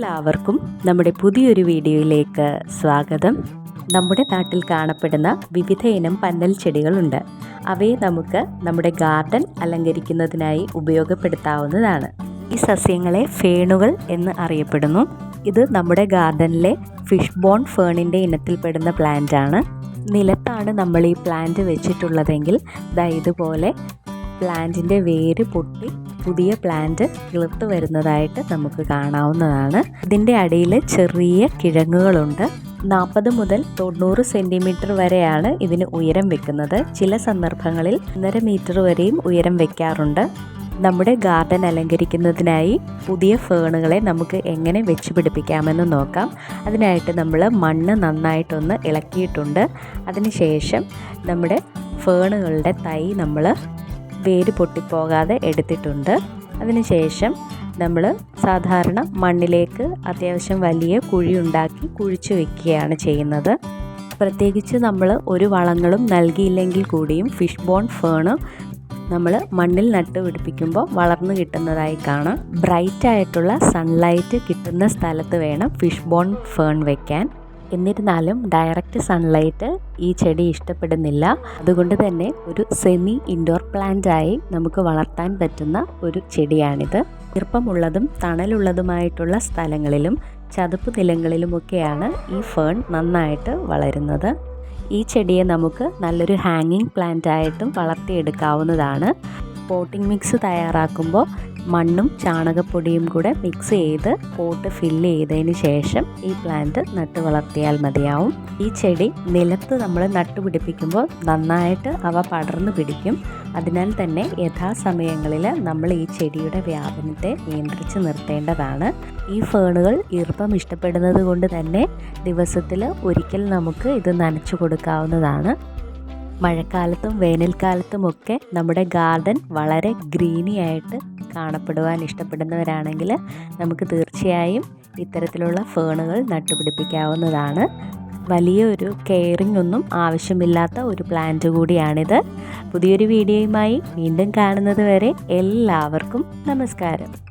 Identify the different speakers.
Speaker 1: എല്ലാവർക്കും നമ്മുടെ പുതിയൊരു വീഡിയോയിലേക്ക് സ്വാഗതം. നമ്മുടെ നാട്ടിൽ കാണപ്പെടുന്ന വിവിധ ഇനം പന്നൽ ചെടികളുണ്ട്. അവയെ നമുക്ക് നമ്മുടെ ഗാർഡൻ അലങ്കരിക്കുന്നതിനായി ഉപയോഗപ്പെടുത്താവുന്നതാണ്. ഈ സസ്യങ്ങളെ ഫേണുകൾ എന്ന് അറിയപ്പെടുന്നു. ഇത് നമ്മുടെ ഗാർഡനിലെ ഫിഷ് ബോൺ ഫേണിന്റെ ഇനത്തിൽപ്പെടുന്ന പ്ലാന്റ് ആണ്. നിലത്താണ് നമ്മൾ ഈ പ്ലാന്റ് വെച്ചിട്ടുള്ളതെങ്കിൽ ദാ ഇതുപോലെ പ്ലാന്റിന്റെ വേര് പൊട്ടി പുതിയ പ്ലാന്റ് കിളിർത്ത് വരുന്നതായിട്ട് നമുക്ക് കാണാവുന്നതാണ്. ഇതിന്റെ അടിയിൽ ചെറിയ കിഴങ്ങുകളുണ്ട്. നാൽപ്പത് മുതൽ തൊണ്ണൂറ് സെന്റിമീറ്റർ വരെയാണ് ഇതിന് ഉയരം വെക്കുന്നത്. ചില സന്ദർഭങ്ങളിൽ ഒന്നര മീറ്റർ വരെയും ഉയരം വെക്കാറുണ്ട്. നമ്മുടെ ഗാർഡൻ അലങ്കരിക്കുന്നതിനായി പുതിയ ഫേണുകളെ നമുക്ക് എങ്ങനെ വെച്ച് പിടിപ്പിക്കാമെന്ന് നോക്കാം. അതിനായിട്ട് നമ്മൾ മണ്ണ് നന്നായിട്ടൊന്ന് ഇളക്കിയിട്ടുണ്ട്. അതിനുശേഷം നമ്മുടെ ഫേണുകളുടെ തൈ നമ്മൾ വേര് പൊട്ടിപ്പോകാതെ എടുത്തിട്ടുണ്ട്. അതിനുശേഷം നമ്മൾ സാധാരണ മണ്ണിലേക്ക് അത്യാവശ്യം വലിയ കുഴി ഉണ്ടാക്കി കുഴിച്ചു വെക്കുകയാണ് ചെയ്യുന്നത്. പ്രത്യേകിച്ച് നമ്മൾ ഒരു വളങ്ങളും നൽകിയില്ലെങ്കിൽ കൂടിയും ഫിഷ് ബോൺ ഫേണ് നമ്മൾ മണ്ണിൽ നട്ട് പിടിപ്പിക്കുമ്പോൾ വളർന്നു കിട്ടുന്നതായി കാണാം. ബ്രൈറ്റ് ആയിട്ടുള്ള സൺലൈറ്റ് കിട്ടുന്ന സ്ഥലത്ത് വേണം ഫിഷ് ബോൺ ഫേൺ വെക്കാൻ. എന്നിരുന്നാലും ഡയറക്റ്റ് സൺലൈറ്റ് ഈ ചെടി ഇഷ്ടപ്പെടുന്നില്ല. അതുകൊണ്ട് തന്നെ ഒരു സെമി ഇൻഡോർ പ്ലാന്റായി നമുക്ക് വളർത്താൻ പറ്റുന്ന ഒരു ചെടിയാണിത്. ഈർപ്പമുള്ളതും തണലുള്ളതുമായിട്ടുള്ള സ്ഥലങ്ങളിലും ചതുപ്പ് നിലങ്ങളിലുമൊക്കെയാണ് ഈ ഫേൺ നന്നായിട്ട് വളരുന്നത്. ഈ ചെടിയെ നമുക്ക് നല്ലൊരു ഹാങ്ങിങ് പ്ലാന്റ് ആയിട്ടും വളർത്തിയെടുക്കാവുന്നതാണ്. പോട്ടിംഗ് മിക്സ് തയ്യാറാക്കുമ്പോൾ മണ്ണും ചാണകപ്പൊടിയും കൂടെ മിക്സ് ചെയ്ത് പോട്ട് ഫില്ല് ചെയ്തതിന് ശേഷം ഈ പ്ലാന്റ് നട്ടു വളർത്തിയാൽ മതിയാവും. ഈ ചെടി നിലത്ത് നമ്മൾ നട്ടുപിടിപ്പിക്കുമ്പോൾ നന്നായിട്ട് അവ പടർന്നു പിടിക്കും. അതിനാൽ തന്നെ യഥാസമയങ്ങളിൽ നമ്മൾ ഈ ചെടിയുടെ വ്യാപനത്തെ നിയന്ത്രിച്ച് നിർത്തേണ്ടതാണ്. ഈ ഫേണുകൾ ഈർപ്പം ഇഷ്ടപ്പെടുന്നത് കൊണ്ട് തന്നെ ദിവസത്തിൽ ഒരിക്കൽ നമുക്ക് ഇത് നനച്ചു കൊടുക്കാവുന്നതാണ്. മഴക്കാലത്തും വേനൽക്കാലത്തും ഒക്കെ നമ്മുടെ ഗാർഡൻ വളരെ ഗ്രീനി ആയിട്ട് കാണപ്പെടുവാൻ ഇഷ്ടപ്പെടുന്നവരാണെങ്കിൽ നമുക്ക് തീർച്ചയായും ഇത്തരത്തിലുള്ള ഫേണുകൾ നട്ടുപിടിപ്പിക്കാവുന്നതാണ്. വലിയൊരു കെയറിംഗ് ഒന്നും ആവശ്യമില്ലാത്ത ഒരു പ്ലാന്റ് കൂടിയാണിത്. പുതിയൊരു വീഡിയോയുമായി വീണ്ടും കാണുന്നത് വരെ എല്ലാവർക്കും നമസ്കാരം.